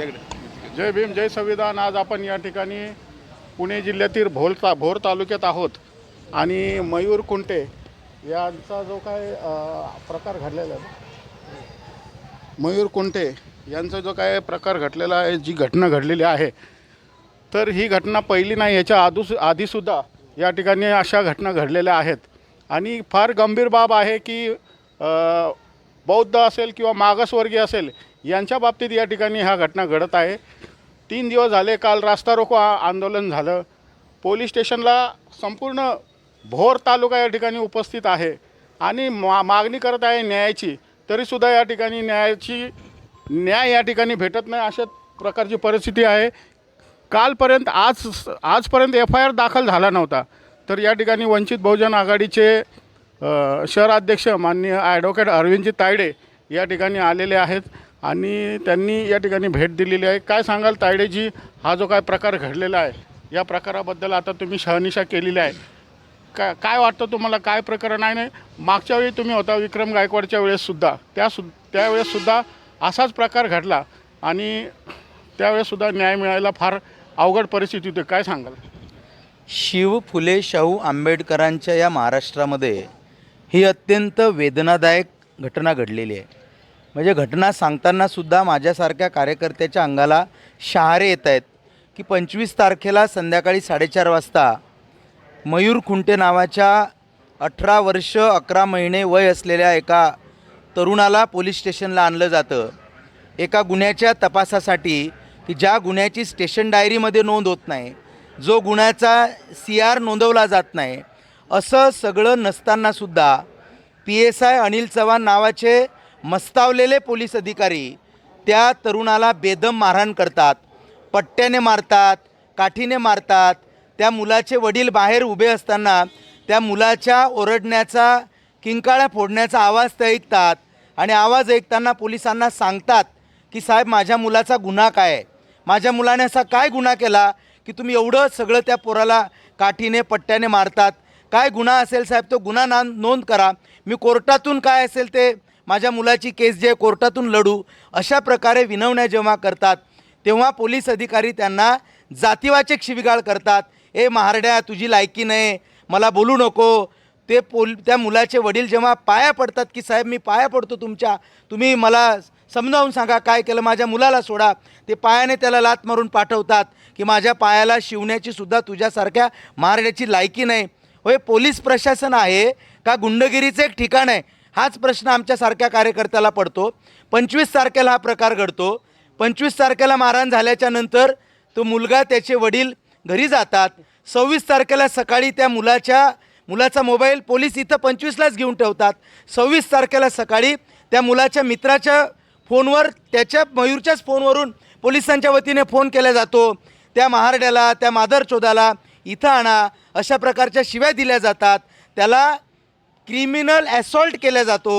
जय भीम जय संविधान. आज आपण या ठिकाणी पुणे जिल्ह्यातील भोर ता भोर तालुक्यात आहोत. आणि मयूर कुंटे यांचा जो काय प्रकार घडलेला आहे. मयूर कुंटे यांचा जो काय प्रकार घडलेला आहे जी घटना घडलेली आहे तर ही घटना पहिली नाही याच्या आधू आधीसुद्धा या ठिकाणी अशा घटना घडलेल्या आहेत. आणि फार गंभीर बाब आहे की बौद्ध असेल किंवा मागासवर्गीय असेल यांच्या बाबतीत या ठिकाणी ह्या घटना घडत आहे. तीन दिवस झाले काल रास्ता रोको आंदोलन झालं. पोलीस स्टेशनला संपूर्ण भोर तालुका या ठिकाणी उपस्थित आहे आणि मा मागणी करत आहे न्यायाची. तरीसुद्धा या ठिकाणी न्यायाची न्याय या ठिकाणी भेटत नाही अशा प्रकारची परिस्थिती आहे. कालपर्यंत आज आजपर्यंत एफ आय आर दाखल झाला नव्हता. तर या ठिकाणी वंचित बहुजन आघाडीचे शहराध्यक्ष माननीय ॲडव्होकेट अरविंदजी तायडे या ठिकाणी आलेले आहेत. आणि त्यांनी या ठिकाणी भेट दिलेली आहे. काय सांगाल तायडेजी? हा जो काय प्रकार घडलेला आहे या प्रकाराबद्दल आता तुम्ही शहनिशा केलेली आहे. काय काय वाटतं तुम्हाला? काय प्रकरण आहे? नाही मागच्या वेळी तुम्ही होता विक्रम गायकवाडच्या वेळेससुद्धा त्या सु त्यावेळेससुद्धा असाच प्रकार घडला आणि त्यावेळेससुद्धा न्याय मिळायला फार अवघड परिस्थिती होती. काय सांगाल? शिव फुले शाहू आंबेडकरांच्या या महाराष्ट्रामध्ये ही अत्यंत वेदनादायक घटना घडलेली आहे. म्हणजे घटना सांगताना सुद्धा माझ्यासारख्या कार्यकर्त्याच्या अंगाला शहारे येत आहेत की पंचवीस तारखेला संध्याकाळी साडेचार वाजता मयूर खुंटे नावाच्या अठरा वर्ष अकरा महिने वय असलेल्या एका तरुणाला पोलीस स्टेशनला आणलं जातं. एका गुन्ह्याच्या तपासासाठी की ज्या गुन्ह्याची स्टेशन डायरीमध्ये नोंद होत नाही जो गुन्ह्याचा सी आर नोंदवला जात नाही असं सगळं नसतानासुद्धा P S I Anil Chavan नावाचे मस्तावलेले पोलीस अधिकारी त्या तरुणाला बेदम मारहाण करतात. पट्ट्याने मारतात काठीने मारतात. त्या मुलाचे वडील बाहेर उभे असताना त्या मुलाच्या ओरडण्याचा किंकाळ्या फोडण्याचा आवाज ते ऐकतात आणि आवाज ऐकताना पोलिसांना सांगतात की साहेब माझ्या मुलाचा गुन्हा काय आहे? माझ्या मुलाने असा काय गुन्हा केला की तुम्ही एवढं सगळं त्या पोराला काठीने पट्ट्याने मारतात? काय गुन्हा असेल साहेब? तो गुन्हा ना नोंद करा. मी कोर्टातून काय असेल ते माझ्या मुलाची केस जे आहे कोर्टातून लढू अशा प्रकारे विनवण्या जेव्हा करतात तेव्हा पोलीस अधिकारी त्यांना जातीवाचक शिविगाळ करतात. ए महारड्या तुझी लायकी नाही मला बोलू नको. ते पोल त्या मुलाचे वडील जेव्हा पाया पडतात की साहेब मी पाया पडतो तुमच्या तुम्ही मला समजावून सांगा काय केलं माझ्या मुलाला सोडा. ते पायाने त्याला लात मारून पाठवतात की माझ्या पायाला शिवण्याची सुद्धा तुझ्यासारख्या मारण्याची लायकी नाही. होय पोलीस प्रशासन आहे का? गुंडगिरीचं एक ठिकाण आहे. हाच प्रश्न आमच्यासारख्या कार्यकर्त्याला पडतो. पंचवीस तारखेला हा प्रकार घडतो. पंचवीस तारखेला मारहाण झाल्याच्यानंतर तो मुलगा त्याचे वडील घरी जातात. सव्वीस तारखेला सकाळी त्या मुलाच्या मुलाचा मोबाईल पोलीस इथं पंचवीसलाच घेऊन ठेवतात. सव्वीस तारखेला सकाळी त्या मुलाच्या मित्राच्या फोनवर त्याच्या मयूरच्याच फोनवरून पोलिसांच्या वतीने फोन केला जातो. त्या महारड्याला त्या मादरचोदाला इथं आणा अशा प्रकारच्या शिव्या दिल्या जातात. त्याला क्रिमिनल ॲसॉल्ट केला जातो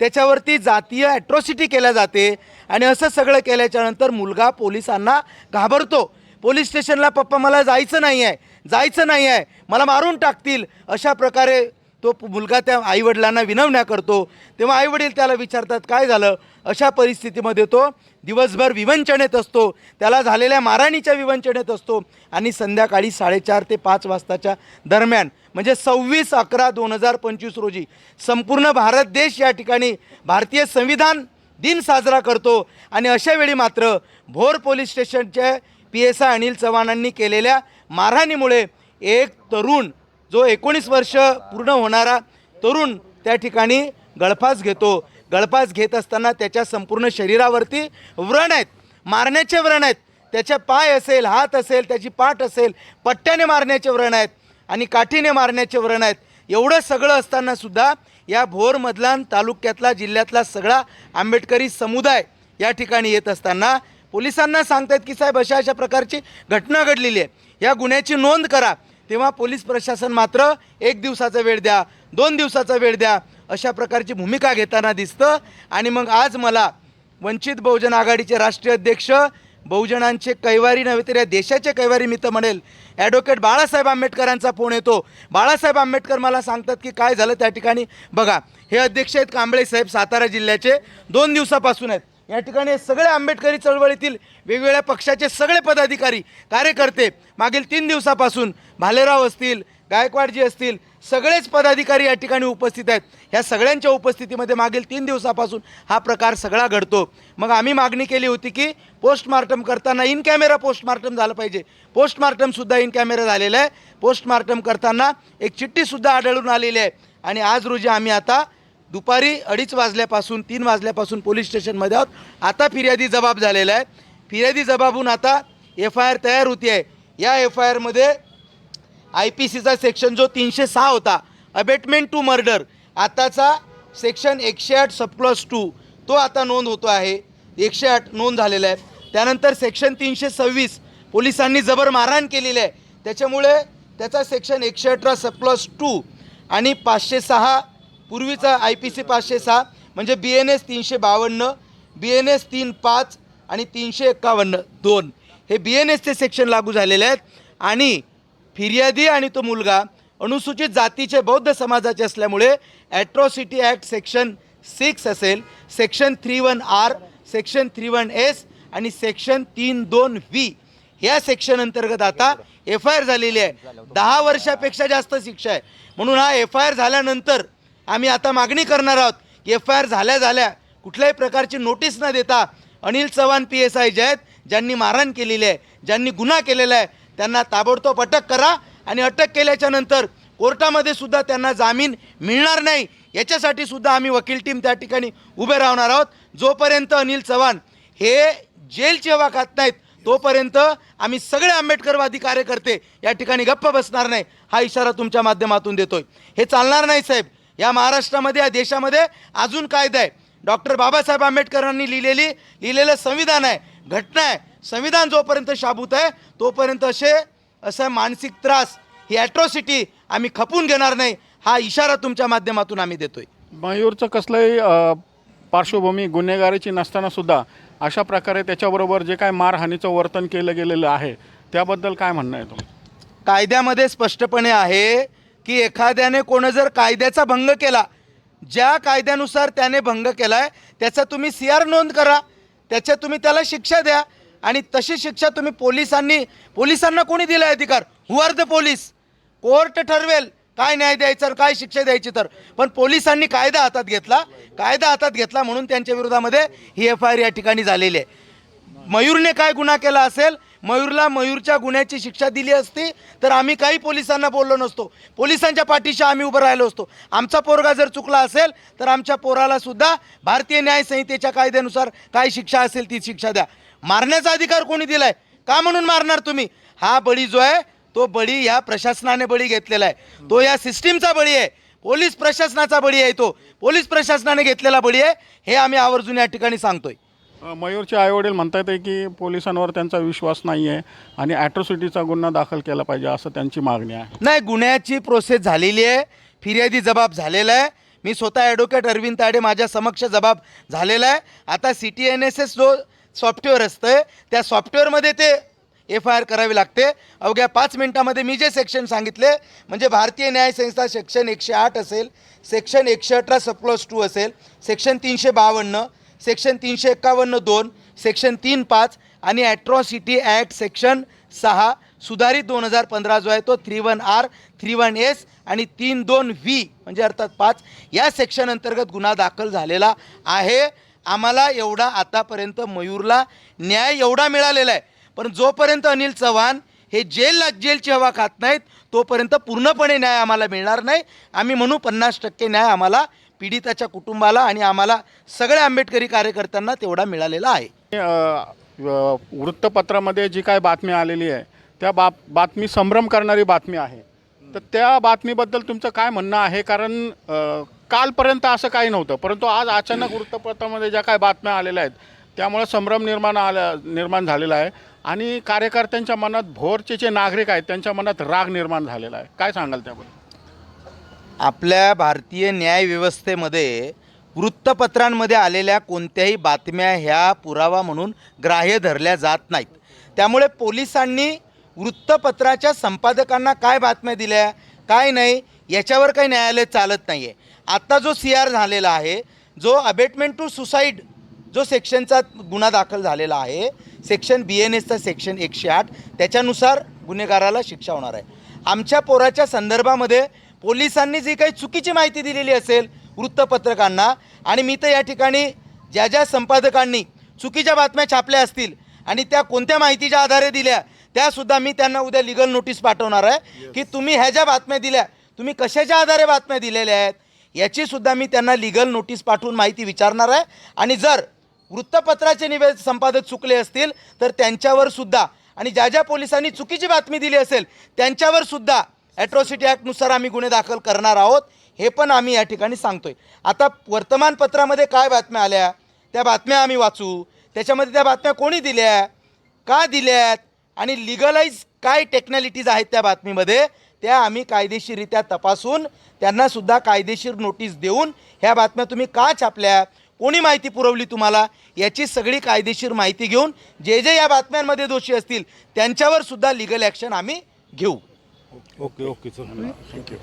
त्याच्यावरती जातीय ॲट्रॉसिटी केल्या जाते आणि असं सगळं केल्याच्यानंतर मुलगा पोलिसांना घाबरतो. पोलीस स्टेशनला पप्पा मला जायचं नाही आहे जायचं नाही आहे मला मारून टाकतील अशा प्रकारे तो मुलगा त्या आईवडिलांना विनवण्या करतो तेव्हा आईवडील त्याला विचारतात काय झालं? अशा परिस्थितीमध्ये तो दिवसभर विवंचनेत असतो. त्याला झालेल्या मारहाणीच्या विवंचनेत असतो आणि संध्याकाळी साडेचार ते पाच वाजताच्या दरम्यान म्हणजे सव्वीस अकरा दोन हजार पंचवीस रोजी संपूर्ण भारत देश या ठिकाणी भारतीय संविधान दिन साजरा करतो. आणि अशा वेळी मात्र भोर पोलीस स्टेशनच्या पी एस आय अनिल चव्हाणांनी केलेल्या मारहाणीमुळे एक तरुण जो एकोणीस वर्ष पूर्ण होणारा तरुण त्या ठिकाणी गळफास घेतो. गळफास घेत असताना त्याच्या संपूर्ण शरीरावरती व्रण आहेत. मारण्याचे व्रण आहेत. त्याच्या पाय असेल हात असेल त्याची पाठ असेल पट्ट्याने मारण्याचे व्रण आहेत आणि काठीने मारण्याचे व्रण आहेत. एवढं सगळं असताना सुद्धा या भोरमधला तालुक्यातला जिल्ह्यातला सगळा आंबेडकरी समुदाय या ठिकाणी येत असताना पोलिसांना सांगतायत की साहेब अशा अशा प्रकारची घटना घडलेली आहे. या गुन्ह्याची नोंद करा. तेव्हा पोलीस प्रशासन मात्र एक दिवसाचा वेळ द्या दोन दिवसाचा वेळ द्या अशा प्रकारची भूमिका घेताना दिसतं. आणि मग आज मला वंचित बहुजन आघाडीचे राष्ट्रीय अध्यक्ष बहुजनांचे कैवारी नव्हे तर या देशाचे कैवारी मी तर म्हणेल ॲडव्होकेट बाळासाहेब आंबेडकरांचा फोन येतो. बाळासाहेब आंबेडकर मला सांगतात की काय झालं त्या ठिकाणी? बघा हे अध्यक्ष आहेत कांबळे साहेब सातारा जिल्ह्याचे दोन दिवसापासून आहेत. या ठिकाणी सगळे आंबेडकरी चळवळीतील वेगवेगळ्या पक्षाचे सगळे पदाधिकारी कार्यकर्ते मागील तीन दिवसापासून भालेराव असतील गायकवाडजी असतील सगळेच पदाधिकारी या ठिकाणी उपस्थित आहेत. ह्या सगळ्यांच्या उपस्थितीमध्ये मागील तीन दिवसापासून हा प्रकार सगळा घडतो. मग आम्ही मागणी केली होती की पोस्टमार्टम करताना इन कॅमेरा पोस्टमार्टम झालं पाहिजे. पोस्टमार्टमसुद्धा इन कॅमेरा झालेलं आहे. पोस्टमार्टम करताना एक चिठ्ठीसुद्धा आढळून आलेली आहे. आणि आज रोजी आम्ही आता दुपारी अडीच वाजल्यापासून तीन वाजल्यापासून पोलीस स्टेशनमध्ये आहोत. आता फिर्यादी जबाब झालेला आहे. फिर्यादी जबाबून आता एफ आय आर तयार होती आहे या एफ आय आरमध्ये आय पी सीचा सेक्शन जो तीनशे सहा होता अबेटमेंट टू मर्डर आताचा सेक्शन एकशे आठ सबक्लॉस टू तो आता नोंद होतो आहे. एकशे आठ नोंद झालेला आहे त्यानंतर सेक्शन तीनशे सव्वीस पोलिसांनी जबर मारहाण केलेली आहे. त्याच्यामुळे त्याचा सेक्शन एकशे अठरा सबक्लॉस टू आणि पाचशे सहा पूर्वीचा आय पी सी पाचशे सहा म्हणजे बी एन एस तीनशे बावन्न बी एन एस तीन पाच आणि तीनशे एक्कावन्न दोन. हे बी एन एसचे सेक्शन लागू झालेले आहेत. आणि फिर्यादी आणि तो मुलगा अनुसूचित जातीचे बौद्ध समाजाचे असल्यामुळे ॲट्रॉसिटी ॲक्ट सेक्शन सिक्स असेल section three one R section three one S आणि सेक्शन तीन दोन व्ही ह्या सेक्शन अंतर्गत आता एफ आय आर झालेली आहे. दहा वर्षापेक्षा जास्त शिक्षा आहे. म्हणून हा एफ आय आर झाल्यानंतर आम्ही आता मागणी करणार आहोत की एफ आय आर झाल्या झाल्या कुठल्याही प्रकारची नोटीस न देता Anil Chavan P S I जे आहेत ज्यांनी मारहाण केलेली आहे ज्यांनी गुन्हा केलेला आहे त्यांना ताबडतोब अटक करा आणि अटक केल्याच्यानंतर कोर्टामध्ये सुद्धा त्यांना जामीन मिळणार नाही. याच्यासाठी सुद्धा आम्ही वकील टीम त्या ठिकाणी उभे राहणार आहोत. जोपर्यंत अनिल चव्हाण हे जेल जेव्हा खात नाहीत तोपर्यंत आम्ही सगळे आंबेडकरवादी कार्यकर्ते या ठिकाणी गप्प बसणार नाही हा इशारा तुमच्या माध्यमातून देतोय. हे चालणार नाही साहेब. या महाराष्ट्रामध्ये या देशामध्ये अजून कायदा आहे. डॉक्टर बाबासाहेब आंबेडकरांनी लिहिलेली लिहिलेलं संविधान आहे. घटना आहे. संविधान जोपर्यंत शाबूत आहे तोपर्यंत असे असं मानसिक त्रास ही ॲट्रॉसिटी आम्ही खपून घेणार नाही हा इशारा तुमच्या माध्यमातून आम्ही देतोय. मयूरचं कसलंही पार्श्वभूमी गुन्हेगारीची नसताना सुद्धा अशा प्रकारे त्याच्याबरोबर जे काय मारहाणीचं वर्तन केलं गेलेलं आहे त्याबद्दल काय म्हणणं आहे तुमचं कायद्यामध्ये स्पष्टपणे आहे की एखाद्याने कोण जर कायद्याचा भंग केला ज्या कायद्यानुसार त्याने भंग केला आहे त्याचा तुम्ही सी आर नोंद करा त्याच्या तुम्ही त्याला शिक्षा द्या आणि तशी शिक्षा तुम्ही पोलिसांनी पोलिसांना कोणी दिला अधिकार? Who are the police court ठरवेल काय न्याय द्यायचा काय शिक्षा द्यायची तर. पण पोलिसांनी कायदा हातात घेतला कायदा हातात घेतला म्हणून त्यांच्या विरोधामध्ये ही एफ आय आर या ठिकाणी झालेली आहे. मयूरने काय गुन्हा केला असेल? मयूरला मयूरच्या गुन्ह्याची शिक्षा दिली असती तर आम्ही काही पोलिसांना बोललो नसतो. पोलिसांच्या पाठीशी आम्ही उभं राहिलो असतो. आमचा पोरगा जर चुकला असेल तर आमच्या पोरालासुद्धा भारतीय न्यायसंहितेच्या कायद्यानुसार काय शिक्षा असेल ती शिक्षा द्या. मारण्याचा अधिकार कोणी दिला आहे का म्हणून मारणार तुम्ही? हा बळी जो आहे तो बळी ह्या प्रशासनाने बळी घेतलेला आहे. तो या सिस्टीमचा बळी आहे. पोलीस प्रशासनाचा बळी आहे तो. पोलीस प्रशासनाने घेतलेला बळी आहे. हे आम्ही आवर्जून या ठिकाणी सांगतोय. मयूरचे आईवडील म्हणतात आहे की पोलिसांवर त्यांचा विश्वास नाही आहे आणि ॲट्रॉसिटीचा गुन्हा दाखल केला पाहिजे असं त्यांची मागणी आहे. नाही गुन्ह्याची प्रोसेस झालेली आहे. फिर्यादी जबाब झालेला आहे. मी स्वतः ॲडव्होकेट अरविंद ताडे माझ्या समक्ष जबाब झालेला आहे. आता C T N S S जो सॉफ्टवेअर असतं त्या सॉफ्टवेअरमध्ये ते एफ आय आर करावी लागते. अवघ्या पाच मिनटामध्ये मी जे सेक्शन सांगितले म्हणजे भारतीय न्याय संस्था सेक्शन एकशे आठ असेल सेक्शन एकशे अठरा सप्लस टू असेल सेक्शन तीनशे बावन्न सेक्शन तीनशे एक्कावन्न दोन सेक्शन तीन पाच आणि ॲट्रॉसिटी ॲक्ट सेक्शन सहा सुधारित दोन हजार पंधरा जो आहे तो three one R three one S आणि तीन दोन व्ही म्हणजे अर्थात पाच या सेक्शन अंतर्गत गुन्हा दाखल झालेला आहे. आम्हाला एवढा आतापर्यंत मयूरला न्याय एवढा मिळालेला आहे. पण जोपर्यंत अनिल चव्हाण हे जेलला जेलची हवा खात नाहीत तोपर्यंत पूर्णपणे न्याय आम्हाला मिळणार नाही. आम्ही म्हणू पन्नास टक्के न्याय आम्हाला पीडिताच्या कुटुंबाला आणि आम्हाला सगळ्या आंबेडकरी कार्यकर्त्यांना तेवढा मिळालेला आहे. वृत्तपत्रामध्ये जी काय बातमी आलेली आहे त्या बा बातमी संभ्रम करणारी बातमी आहे. तर त्या बातमीबद्दल तुमचं काय म्हणणं आहे? कारण कालपर्यंत असं काही नव्हतं. परंतु आज अचानक वृत्तपत्रामध्ये ज्या काय बातम्या आलेल्या आहेत त्यामुळे संभ्रम निर्माण आल्या निर्माण झालेला आहे. आणि कार्यकर्त्यांच्या मनात भोरचे जे नागरिक आहेत त्यांच्या मनात राग निर्माण झालेला आहे. काय सांगाल त्याबद्दल? आपल्या भारतीय न्यायव्यवस्थेमध्ये वृत्तपत्रांमध्ये आलेल्या कोणत्याही बातम्या ह्या पुरावा म्हणून ग्राह्य धरल्या जात नाहीत. त्यामुळे पोलिसांनी वृत्तपत्राच्या संपादकांना काय बातम्या दिल्या काय नाही याच्यावर काही न्यायालय चालत नाही आहे आत्ता जो सी आर झालेला आहे जो अबेटमेंट टू सुसाईड जो सेक्शनचा गुन्हा दाखल झालेला आहे सेक्शन बी एन एसचा सेक्शन एकशे आठ त्याच्यानुसार गुन्हेगाराला शिक्षा होणार आहे. आमच्या पोराच्या संदर्भामध्ये पोलिसांनी जी काही चुकीची माहिती दिलेली असेल वृत्तपत्रकांना आणि मी तर या ठिकाणी ज्या ज्या संपादकांनी चुकीच्या बातम्या छापल्या असतील आणि त्या कोणत्या माहितीच्या आधारे दिल्या त्यासुद्धा मी त्यांना उद्या लिगल नोटीस पाठवणार आहे की तुम्ही ह्या ज्या बातम्या दिल्या तुम्ही कशाच्या आधारे बातम्या दिलेल्या आहेत याची सुद्धा मी त्यांना लिगल नोटीस पाठवून माहिती विचारणार आहे. आणि जर वृत्तपत्राचे निवेद संपादक चुकले असतील तर त्यांच्यावर सुद्धा आणि ज्या ज्या पोलिसांनी चुकीची बातमी दिली असेल त्यांच्यावर सुद्धा ॲट्रॉसिटी ॲक्टनुसार आम्ही गुन्हे दाखल करणार आहोत हे पण आम्ही या ठिकाणी सांगतोय. आता वर्तमानपत्रामध्ये काय बातम्या आल्या? त्या बातम्या आम्ही वाचू. त्याच्यामध्ये त्या बातम्या कोणी दिल्या? का दिल्यात? आणि लिगलाईज काय टेक्नॅलिटीज आहेत त्या बातमीमध्ये त्या आम्ही कायदेशीररित्या तपासून त्यांनासुद्धा कायदेशीर नोटीस देऊन ह्या बातम्या तुम्ही का छापल्या? कोणी माहिती पुरवली तुम्हाला? याची सगळी कायदेशीर माहिती घेऊन जे जे या बातम्यांमध्ये दोषी असतील त्यांच्यावर सुद्धा लिगल ॲक्शन आम्ही घेऊ. Okay, okay, so thank you.